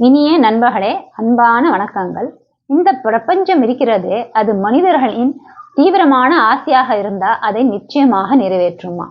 இனிய நண்பர்களே அன்பான வணக்கங்கள். இந்த பிரபஞ்சம் இருக்கிறது அது மனிதர்களின் தீவிரமான ஆசையாக இருந்தா அதை நிச்சயமாக நிறைவேற்றுமா?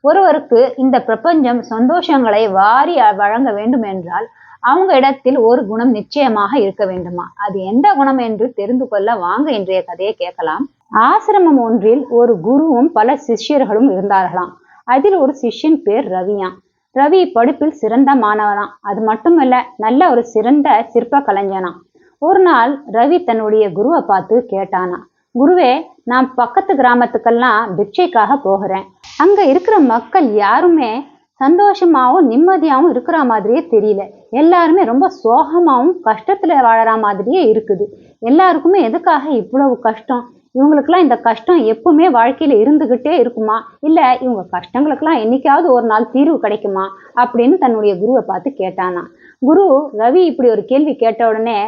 ஒருவருக்கு இந்த பிரபஞ்சம் சந்தோஷங்களை வாரி வழங்க வேண்டும் என்றால் அவங்க இடத்தில் ஒரு குணம் நிச்சயமாக இருக்க வேண்டுமா? அது எந்த குணம் என்று தெரிந்து கொள்ள வாங்க இன்றைய கதையை கேட்கலாம். ஆசிரமம் ஒன்றில் ஒரு குருவும் பல சிஷ்யர்களும் இருந்தார்களாம். அதில் ஒரு சிஷ்யன் பேர் ரவியா ரவி படிப்பில் சிறந்த மாணவனாம். அது மட்டும் இல்ல நல்ல ஒரு சிறந்த சிற்ப கலைஞனாம் ஒரு நாள் ரவி தன்னுடைய குருவை பார்த்து கேட்டானா குருவே நான் பக்கத்து கிராமத்துக்கெல்லாம் பிக்ஷைக்காக போகிறேன். அங்க இருக்கிற மக்கள் யாருமே சந்தோஷமாகவும் நிம்மதியாகவும் இருக்கிற மாதிரியே தெரியல. எல்லாருமே ரொம்ப சோகமாகவும் கஷ்டத்தில் வாழற மாதிரியே இருக்குது. எல்லாருக்குமே எதுக்காக இவ்வளவு கஷ்டம்? இவங்களுக்குலாம் இந்த கஷ்டம் எப்பவுமே வாழ்க்கையில் இருந்துகிட்டே இருக்குமா? இல்லை இவங்க கஷ்டங்களுக்கெல்லாம் என்னைக்காவது ஒரு நாள் தீர்வு கிடைக்குமா? அப்படின்னு தன்னுடைய குருவை பார்த்து கேட்டானா. குரு ரவி இப்படி ஒரு கேள்வி கேட்ட உடனே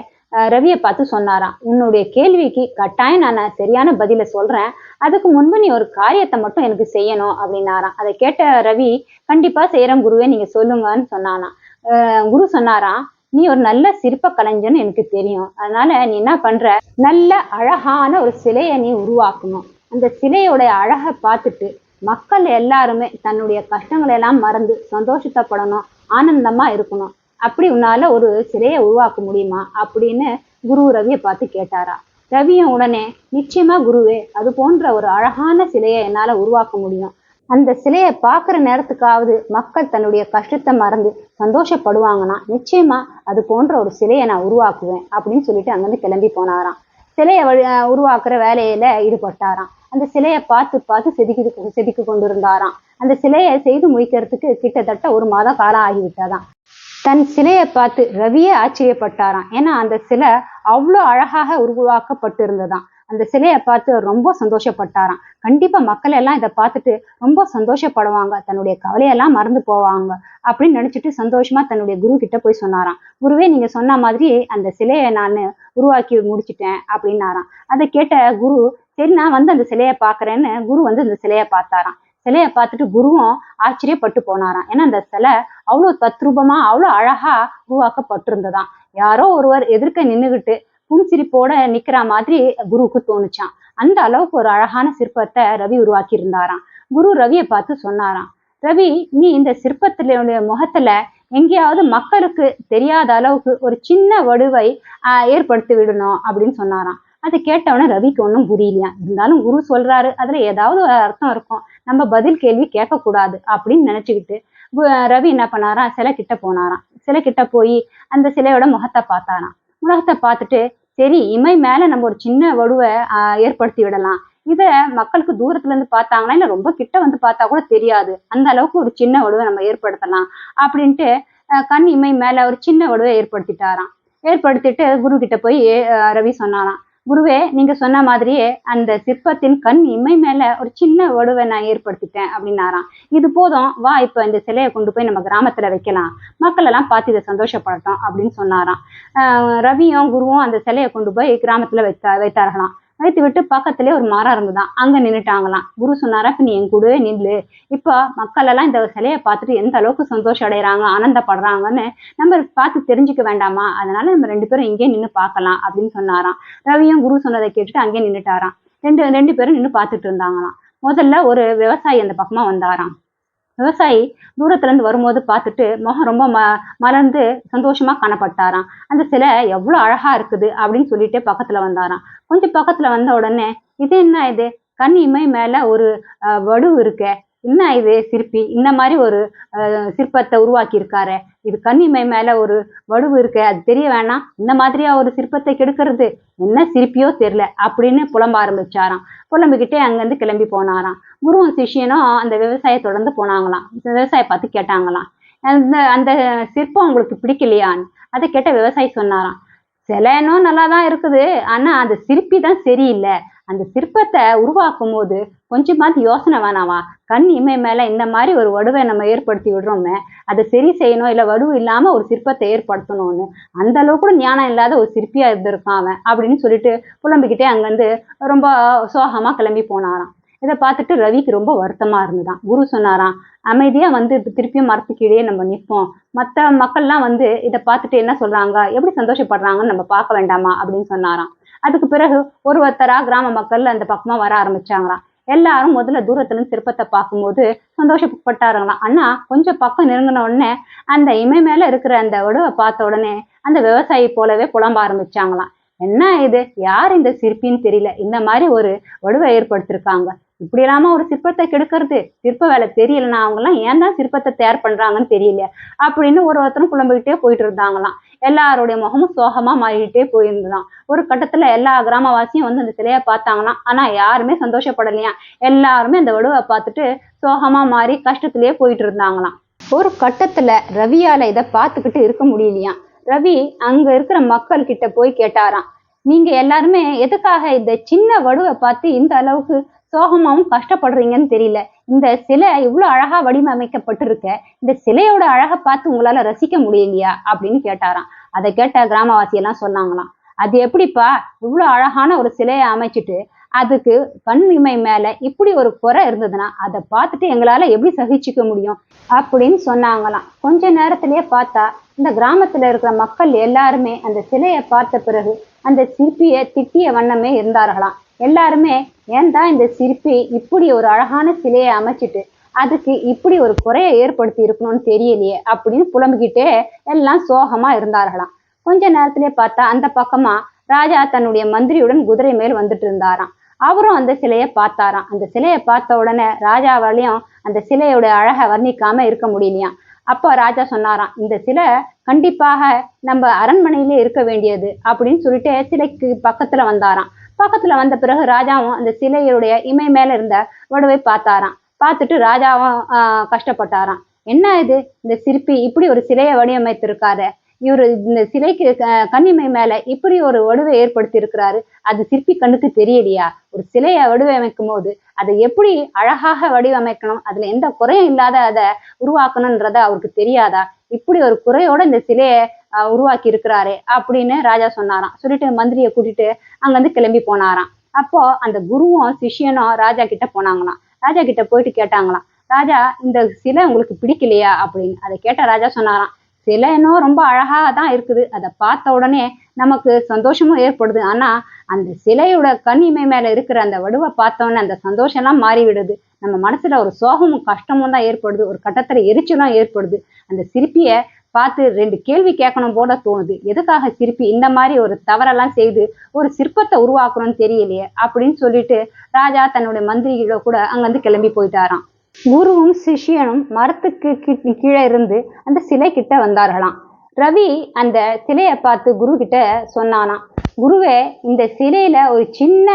ரவியை பார்த்து சொன்னாராம். உன்னுடைய கேள்விக்கு கட்டாயம் நான் சரியான பதில சொல்றேன். அதுக்கு முன்பு நீ ஒரு காரியத்தை மட்டும் எனக்கு செய்யணும் அப்படின்னாராம். அதை கேட்ட ரவி கண்டிப்பா செய்யறேன் குருவே நீங்க சொல்லுங்கன்னு சொன்னானா குரு சொன்னாராம் நீ ஒரு நல்ல சிற்ப கலைஞன்னு எனக்கு தெரியும். அதனால நீ என்ன பண்ற? நல்ல அழகான ஒரு சிலையை நீ உருவாக்கணும். அந்த சிலையோட அழகை பார்த்துட்டு மக்கள் எல்லாருமே தன்னுடைய கஷ்டங்களை எல்லாம் மறந்து சந்தோஷத்தப்படணும் ஆனந்தமா இருக்கணும். அப்படி உன்னால ஒரு சிலையை உருவாக்க முடியுமா? அப்படின்னு குரு ரவியை பார்த்து கேட்டாரா. ரவியும் உடனே நிச்சயமா குருவே அது போன்ற ஒரு அழகான சிலையை என்னால உருவாக்க முடியும். அந்த சிலையை பார்க்குற நேரத்துக்காவது மக்கள் தன்னுடைய கஷ்டத்தை மறந்து சந்தோஷப்படுவாங்கன்னா நிச்சயமா அது போன்ற ஒரு சிலையை நான் உருவாக்குவேன் அப்படின்னு சொல்லிட்டு அங்கேருந்து கிளம்பி போனாராம். சிலையை வழி உருவாக்குற வேலையில ஈடுபட்டாராம். அந்த சிலையை பார்த்து பார்த்து செதுக்கி செதுக்கி கொண்டு இருந்தாராம் அந்த சிலையை செய்து முடிக்கிறதுக்கு கிட்டத்தட்ட ஒரு மாதம் காலம் ஆகிவிட்டாதான் தன் சிலையை பார்த்து ரவியே ஆச்சரியப்பட்டாராம். ஏன்னா அந்த சிலை அவ்வளோ அழகாக உருவாக்கப்பட்டிருந்ததாம். அந்த சிலையை பார்த்து ரொம்ப சந்தோஷப்பட்டாராம். கண்டிப்பா மக்கள் எல்லாம் இதை பார்த்துட்டு ரொம்ப சந்தோஷப்படுவாங்க. தன்னுடைய கவலையெல்லாம் மறந்து போவாங்க அப்படின்னு நினைச்சிட்டு சந்தோஷமா தன்னுடைய குரு கிட்ட போய் சொன்னாராம். குருவே நீங்க சொன்ன மாதிரி அந்த சிலையை நான் உருவாக்கி முடிச்சிட்டேன் அப்படின்னாராம். அதை கேட்ட குரு சரி நான் வந்து அந்த சிலையை பாக்குறேன்னு குரு வந்து அந்த சிலையை பார்த்தாராம். சிலையை பார்த்துட்டு குருவும் ஆச்சரியப்பட்டு போனாராம். ஏன்னா அந்த சிலை அவ்வளோ தத்ரூபமா அவ்வளோ அழகா உருவாக்கப்பட்டிருந்ததாம். யாரோ ஒருவர் எதிர்க்க நின்றுகிட்டு புன்சிரிப்போட நிக்கிற மாதிரி குருவுக்கு தோணுச்சான் அந்த அளவுக்கு ஒரு அழகான சிற்பத்தை ரவி உருவாக்கி இருந்தாராம் குரு ரவியை பார்த்து சொன்னாராம் ரவி நீ இந்த சிற்பத்தில முகத்துல எங்கேயாவது மக்களுக்கு தெரியாத அளவுக்கு ஒரு சின்ன வடுவை ஏற்படுத்தி விடணும் அப்படின்னு சொன்னாராம். அதை கேட்டவன ரவிக்கு ஒன்றும் புரியலையா? இருந்தாலும் குரு சொல்றாரு அதுல ஏதாவது ஒரு அர்த்தம் இருக்கும். நம்ம பதில் கேள்வி கேட்கக்கூடாது அப்படின்னு நினைச்சுக்கிட்டு ரவி என்ன பண்ணாராம்? சிலை கிட்ட போனாராம். சிலை கிட்ட போய் அந்த சிலையோட முகத்தை பார்த்தாராம். முகத்தை பார்த்துட்டு சரி இமை மேல நம்ம ஒரு சின்ன வடுவை ஏற்படுத்தி விடலாம். இத மக்களுக்கு தூரத்துல இருந்து பார்த்தாங்கன்னா இல்ல ரொம்ப கிட்ட வந்து பார்த்தா கூட தெரியாது. அந்த அளவுக்கு ஒரு சின்ன வடுவை நம்ம ஏற்படுத்தலாம் அப்படின்ட்டு கண் இமை மேல ஒரு சின்ன வடுவை ஏற்படுத்திட்டாராம். ஏற்படுத்திட்டு குரு கிட்ட போய் ரவி சொன்னாராம். குருவே நீங்க சொன்ன மாதிரியே அந்த சிற்பத்தின் கண் இம்மை மேல ஒரு சின்ன வடுவை நான் ஏற்படுத்திட்டேன் அப்படின்னாராம். இது போதும் வா இப்ப இந்த சிலையை கொண்டு போய் நம்ம கிராமத்துல வைக்கலாம். மக்கள் எல்லாம் பார்த்து இதை சந்தோஷப்படட்டும் அப்படின்னு சொன்னாராம். ரவியும் குருவும் அந்த சிலையை கொண்டு போய் கிராமத்துல வைத்தா வைத்தார்களாம். வைத்து விட்டு பக்கத்துலேயே ஒரு மரம் இருந்துதான் அங்க நின்றுட்டாங்களாம் குரு சொன்னாரா இப்ப நீ என் கூடவே நில்லு. இப்போ மக்கள் எல்லாம் இந்த சிலையை பார்த்துட்டு எந்த அளவுக்கு சந்தோஷம் அடைகிறாங்க ஆனந்தப்படுறாங்கன்னு நம்ம பார்த்து தெரிஞ்சுக்க வேண்டாமா? அதனால நம்ம ரெண்டு பேரும் இங்கே நின்று பார்க்கலாம் அப்படின்னு சொன்னாராம். ரவியும் குரு சொன்னதை கேட்டுட்டு அங்கே நின்றுட்டாராம் ரெண்டு ரெண்டு பேரும் நின்று பார்த்துட்டு இருந்தாங்களாம். முதல்ல ஒரு விவசாயி அந்த பக்கமா வந்தாராம். விவசாயி தூரத்துல இருந்து வரும்போது பார்த்துட்டு முகம் ரொம்ப ம மலர்ந்து சந்தோஷமா காணப்பட்டாராம். அந்த சிலை எவ்வளவு அழகா இருக்குது அப்படின்னு சொல்லிட்டு பக்கத்துல வந்தாராம். கொஞ்சம் பக்கத்துல வந்த உடனே இது என்ன இது? கண் இமை மேல ஒரு வடு இருக்க. என்ன இது சிற்பி? இந்த மாதிரி ஒரு சிற்பத்தை உருவாக்கி இருக்காரு இது கண்ணிமை மேல ஒரு வடுவு இருக்கு. அது தெரிய வேணாம். இந்த மாதிரியா ஒரு சிற்பத்தை கெடுக்கிறது? என்ன சிற்பியோ தெரியல அப்படின்னு புலம்ப ஆரம்பிச்சாராம். புலம்பிக்கிட்டே அங்கேருந்து கிளம்பி போனாராம். குருவும் சிஷியனும் அந்த விவசாயத்தை தொடர்ந்து போனாங்களாம். விவசாய பார்த்து கேட்டாங்களாம் அந்த அந்த சிற்பம் உங்களுக்கு பிடிக்கலையான்னு? அதை கேட்ட விவசாயி சொன்னாராம் சிலைனும் நல்லா தான் இருக்குது. ஆனா அந்த சிற்பி தான் சரியில்லை. அந்த சிற்பத்தை உருவாக்கும் போது கொஞ்சமாவது யோசனை வேணாமா? கண் இமை மேல இந்த மாதிரி ஒரு வடுவை நம்ம ஏற்படுத்தி விடுறோமே அதை சரி செய்யணும் இல்லை வடுவு இல்லாம ஒரு சிற்பத்தை ஏற்படுத்தணும்னு. அந்த அளவுக்கு கூட ஞானம் இல்லாத ஒரு சிற்பியா இருந்திருக்கான் அவன் அப்படின்னு சொல்லிட்டு புலம்பிக்கிட்டே அங்கேருந்து ரொம்ப சோகமா கிளம்பி போனாராம். இதை பார்த்துட்டு ரவிக்கு ரொம்ப வருத்தமா இருந்துதான் குரு சொன்னாராம் அமைதியா வந்து திருப்பியும் மரத்துக்கீழே நம்ம நிற்போம். மற்ற மக்கள்லாம் வந்து இதை பார்த்துட்டு என்ன சொல்றாங்க? எப்படி சந்தோஷப்படுறாங்கன்னு நம்ம பார்க்க வேண்டாமா? அப்படின்னு சொன்னாராம். அதுக்கு பிறகு ஒரு ஒருத்தரா கிராம மக்கள் அந்த பக்கமா வர ஆரம்பிச்சாங்களாம். எல்லாரும் முதல்ல தூரத்துல இருந்து சிற்பத்தை பார்க்கும்போது சந்தோஷப்பட்டாருங்களாம் ஆனா கொஞ்சம் பக்கம் நெருங்கின உடனே அந்த இமை மேல இருக்கிற அந்த உடவை பார்த்த உடனே அந்த விவசாயி போலவே புலம்ப ஆரம்பிச்சாங்களாம். என்ன இது? யார் இந்த சிற்பின்னு தெரியல. இந்த மாதிரி ஒரு உடவை ஏற்படுத்திருக்காங்க. இப்படி இல்லாம ஒரு சிற்பத்தை கெடுக்கிறது சிற்ப வேலை தெரியலன்னா அவங்கலாம் ஏன் தான் சிற்பத்தை தயார் பண்றாங்கன்னு தெரியல அப்படின்னு ஒரு ஒருத்தரும் புலம்பிக்கிட்டே போயிட்டு இருந்தாங்களாம். எல்லாருடைய முகமும் சோகமா மாறிக்கிட்டே போயிருந்துதான். ஒரு கட்டத்துல எல்லா கிராமவாசியும் வந்து அந்த சிலையை பார்த்தாங்களாம். ஆனா யாருமே சந்தோஷப்படலையா? எல்லாருமே அந்த வடுவை பார்த்துட்டு சோகமா மாறி கஷ்டத்திலேயே போயிட்டு இருந்தாங்களாம். ஒரு கட்டத்துல ரவியால இதை பார்த்துக்கிட்டு இருக்க முடியலையாம் ரவி அங்க இருக்கிற மக்கள் கிட்ட போய் கேட்டாராம். நீங்க எல்லாருமே எதுக்காக இந்த சின்ன வடுவை பார்த்து இந்த அளவுக்கு சோகமாவும் கஷ்டப்படுறீங்கன்னு தெரியல. இந்த சிலை இவ்வளவு அழகா வடிவமைக்கப்பட்டிருக்க இந்த சிலையோட அழகை பார்த்து உங்களால ரசிக்க முடியலையா அப்படின்னு கேட்டாராம். அதை கேட்ட கிராமவாசி எல்லாம் சொன்னாங்களாம். அது எப்படிப்பா இவ்வளவு அழகான ஒரு சிலையை அமைச்சிட்டு அதுக்கு கண் இமை மேல இப்படி ஒரு குறை இருந்ததுன்னா அதை பார்த்துட்டு எங்களால எப்படி சகிச்சுக்க முடியும் அப்படின்னு சொன்னாங்களாம். கொஞ்ச நேரத்திலேயே பார்த்தா இந்த கிராமத்துல இருக்கிற மக்கள் எல்லாருமே அந்த சிலையை பார்த்த பிறகு அந்த சிற்பியை திட்டிய வண்ணமே இருந்தார்களாம். எல்லாருமே ஏன் தான் இந்த சிற்பி இப்படி ஒரு அழகான சிலையை அமைச்சிட்டு அதுக்கு இப்படி ஒரு குறையை ஏற்படுத்தி இருக்கணும்னு தெரியலையே? அப்படின்னு புலம்பிக்கிட்டே எல்லாம் சோகமா இருந்தார்களாம். கொஞ்ச நேரத்திலே பார்த்தா அந்த பக்கமா ராஜா தன்னுடைய மந்திரியுடன் குதிரை மேல் வந்துட்டு இருந்தாராம். அவரும் அந்த சிலையை பார்த்தாராம். அந்த சிலையை பார்த்த உடனே ராஜாவாலையும் அந்த சிலையோட அழகை வர்ணிக்காம இருக்க முடியலையாம். அப்போ ராஜா சொன்னாராம் இந்த சிலை கண்டிப்பாக நம்ம அரண்மனையிலே இருக்க வேண்டியது அப்படின்னு சொல்லிட்டு சிலைக்கு பக்கத்துல வந்தாராம். பக்கத்துல வந்த பிறகு ராஜாவும் அந்த சிலையுடைய இமை மேல இருந்த வடுவை பார்த்தாராம். பார்த்துட்டு ராஜாவும் கஷ்டப்பட்டாராம். என்ன இது? இந்த சிற்பி இப்படி ஒரு சிலையை வடிவமைத்திருக்காரு. இவரு இந்த சிலைக்கு கன்னிமை கண்ணிமை மேல இப்படி ஒரு வடுவை ஏற்படுத்தி இருக்கிறாரு அது சிற்பி கண்ணுக்கு தெரியலையா? ஒரு சிலையை வடிவமைக்கும் போது அதை எப்படி அழகாக வடிவமைக்கணும்? அதுல எந்த குறையும் இல்லாத அதை உருவாக்கணும்ன்றத அவருக்கு தெரியாதா? இப்படி ஒரு குறையோட இந்த சிலையை உருவாக்கி இருக்கிறாரே அப்படின்னு ராஜா சொன்னாராம். சொல்லிட்டு மந்திரியை கூட்டிட்டு வந்து கிளம்பி போனாராம். அப்போ அந்த குருவும் சிஷ்யனும் ராஜா கிட்ட போனாங்களாம். ராஜா கிட்ட போயிட்டு கேட்டாங்களாம் ராஜா இந்த சிலை உங்களுக்கு பிடிக்கலையா? அப்படின்னு. அதை கேட்ட ராஜா சொன்னாராம் சிலை இன்னும் ரொம்ப அழகா தான் இருக்குது. அதை பார்த்த உடனே நமக்கு சந்தோஷமும் ஏற்படுது. ஆனா அந்த சிலையோட கண் இமை மேல இருக்கிற அந்த வடுவை பார்த்தோன்னே அந்த சந்தோஷம் எல்லாம் நம்ம மனசுல ஒரு சோகமும் கஷ்டமும் தான் ஏற்படுது. ஒரு கட்டத்துல எரிச்சலும் ஏற்படுது. அந்த சிற்பிய பார்த்து ரெண்டு கேள்வி கேட்கணும் போல தோணுது. எதுக்காக சிற்பி இந்த மாதிரி ஒரு தவறெல்லாம் செய்து ஒரு சிற்பத்தை உருவாக்கணும்னு தெரியலையே அப்படின்னு சொல்லிட்டு ராஜா தன்னுடைய மந்திரிகளோ கூட அங்கிருந்து கிளம்பி போயிட்டாராம். குருவும் சிஷ்யனும் மரத்துக்கு கீ- கீழே இருந்து அந்த சிலை கிட்ட வந்தார்களாம். ரவி அந்த சிலையை பார்த்து குரு கிட்ட சொன்னானாம் குருவே இந்த சிலையில் ஒரு சின்ன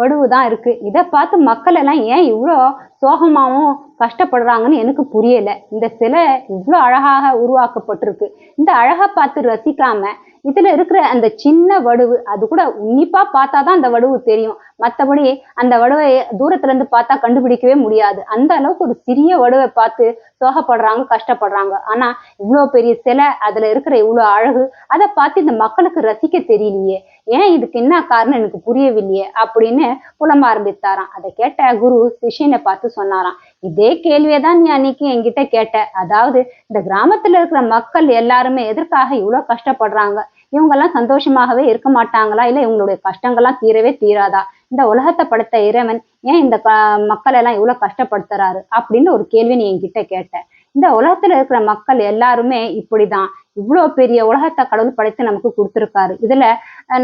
வடுவு தான் இருக்குது இதை பார்த்து மக்கள் எல்லாம் ஏன் இவ்வளோ சோகமாகவும் கஷ்டப்படுறாங்கன்னு எனக்கு புரியலை. இந்த சிலை இவ்வளோ அழகாக உருவாக்கப்பட்டிருக்கு. இந்த அழகை பார்த்து ரசிக்காம இதில் இருக்கிற அந்த சின்ன வடுவு அது கூட உன்னிப்பாக பார்த்தா தான் அந்த வடுவு தெரியும். மற்றபடி அந்த வடுவை தூரத்துலேருந்து பார்த்தா கண்டுபிடிக்கவே முடியாது. அந்த அளவுக்கு ஒரு சிறிய வடுவை பார்த்து சோகப்படுறாங்க கஷ்டப்படுறாங்க. ஆனால் இவ்வளோ பெரிய சிலை அதில் இருக்கிற இவ்வளோ அழகு அதை பார்த்து இந்த மக்களுக்கு ரசிக்க தெரியலையே. ஏன் இதுக்கு என்ன காரணம் எனக்கு புரியவில்லையே அப்படின்னு புலம்ப ஆரம்பித்தாராம் அதை கேட்ட குரு சிஷ்யனை பார்த்து சொன்னாராம். இதே கேள்வியை தான் நீ அன்னைக்கு என்கிட்ட கேட்ட. அதாவது இந்த கிராமத்துல இருக்கிற மக்கள் எல்லாருமே எதற்காக இவ்வளவு கஷ்டப்படுறாங்க? இவங்கெல்லாம் சந்தோஷமாகவே இருக்க மாட்டாங்களா? இல்ல இவங்களுடைய கஷ்டங்கள்லாம் தீரவே தீராதா? இந்த உலகத்தை படுத்த இறைவன் ஏன் இந்த க- மக்கள் எல்லாம் இவ்வளவு கஷ்டப்படுத்துறாரு? அப்படின்னு ஒரு கேள்வி நீ என்கிட்ட கேட்ட. இந்த உலகத்துல இருக்கிற மக்கள் எல்லாருமே இப்படிதான். இவ்வளோ பெரிய உலகத்தை கடவுள் படைத்து நமக்கு கொடுத்துருக்காரு. இதுல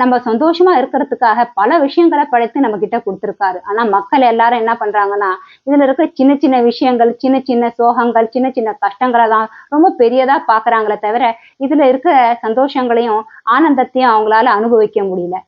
நம்ம சந்தோஷமா இருக்கிறதுக்காக பல விஷயங்களை படைத்து நம்ம கிட்ட கொடுத்துருக்காரு. ஆனா மக்கள் எல்லாரும் என்ன பண்றாங்கன்னா இதுல இருக்கிற சின்ன சின்ன விஷயங்கள் சின்ன சின்ன சோகங்கள் சின்ன சின்ன கஷ்டங்களை தான் ரொம்ப பெரியதா பாக்குறாங்களே தவிர இதுல இருக்கிற சந்தோஷங்களையும் ஆனந்தத்தையும் அவங்களால அனுபவிக்க முடியல.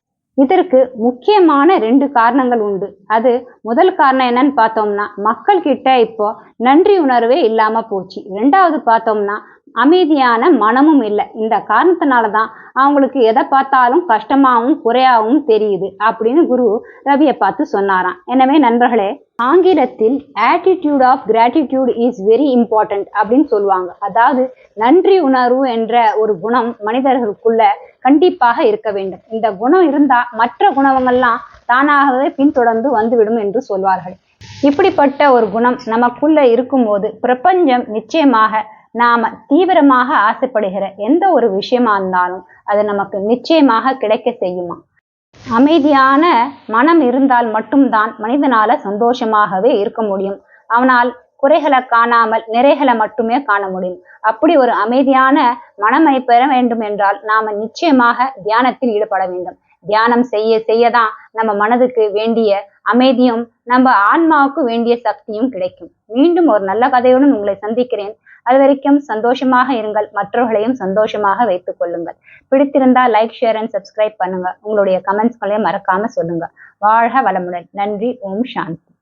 இதற்கு முக்கியமான ரெண்டு காரணங்கள் உண்டு. அது முதல் காரணம் என்னன்னு பார்த்தோம்னா மக்கள் கிட்ட இப்போ நன்றி உணர்வே இல்லாம போச்சு. ரெண்டாவது பார்த்தோம்னா அமைதியான மனமும் இல்லை. இந்த காரணத்தினால தான் அவங்களுக்கு எதை பார்த்தாலும் கஷ்டமாகவும் குறையாகவும் தெரியுது அப்படின்னு குரு ரவியை பார்த்து சொன்னாராம். எனவே நண்பர்களே ஆங்கிலத்தில் attitude of gratitude is very important அப்படின்னு சொல்லுவாங்க. அதாவது நன்றி உணர்வு என்ற ஒரு குணம் மனிதர்களுக்குள்ள கண்டிப்பாக இருக்க வேண்டும். இந்த குணம் இருந்தா மற்ற குணங்கள்லாம் தானாகவே பின்தொடர்ந்து வந்துவிடும் என்று சொல்வார்கள். இப்படிப்பட்ட ஒரு குணம் நமக்குள்ள இருக்கும்போது பிரபஞ்சம் நிச்சயமாக நாம தீவிரமாக ஆசைப்படுகிற எந்த ஒரு விஷயமா இருந்தாலும் அது நமக்கு நிச்சயமாக கிடைக்க செய்யுமா? அமைதியான மனம் இருந்தால் மட்டும்தான் மனிதனால சந்தோஷமாகவே இருக்க முடியும். அவனால் குறைகளை காணாமல் நிறைகளை மட்டுமே காண முடியும். அப்படி ஒரு அமைதியான மனமை பெற வேண்டும் என்றால் நாம நிச்சயமாக தியானத்தில் ஈடுபட வேண்டும். தியானம் செய்ய செய்யதான் நம்ம மனதுக்கு வேண்டிய அமைதியும் நம்ம ஆன்மாவுக்கு வேண்டிய சக்தியும் கிடைக்கும். மீண்டும் ஒரு நல்ல கதையுடன் உங்களை சந்திக்கிறேன். அது வரைக்கும் சந்தோஷமாக இருங்கள். மற்றவர்களையும் சந்தோஷமாக வைத்துக் கொள்ளுங்கள். பிடித்திருந்தா லைக் ஷேர் அண்ட் சப்ஸ்கிரைப் பண்ணுங்க. உங்களுடைய கமெண்ட்ஸ்களையும் மறக்காம சொல்லுங்க. வாழ்க வளமுடன். நன்றி. ஓம் சாந்தி.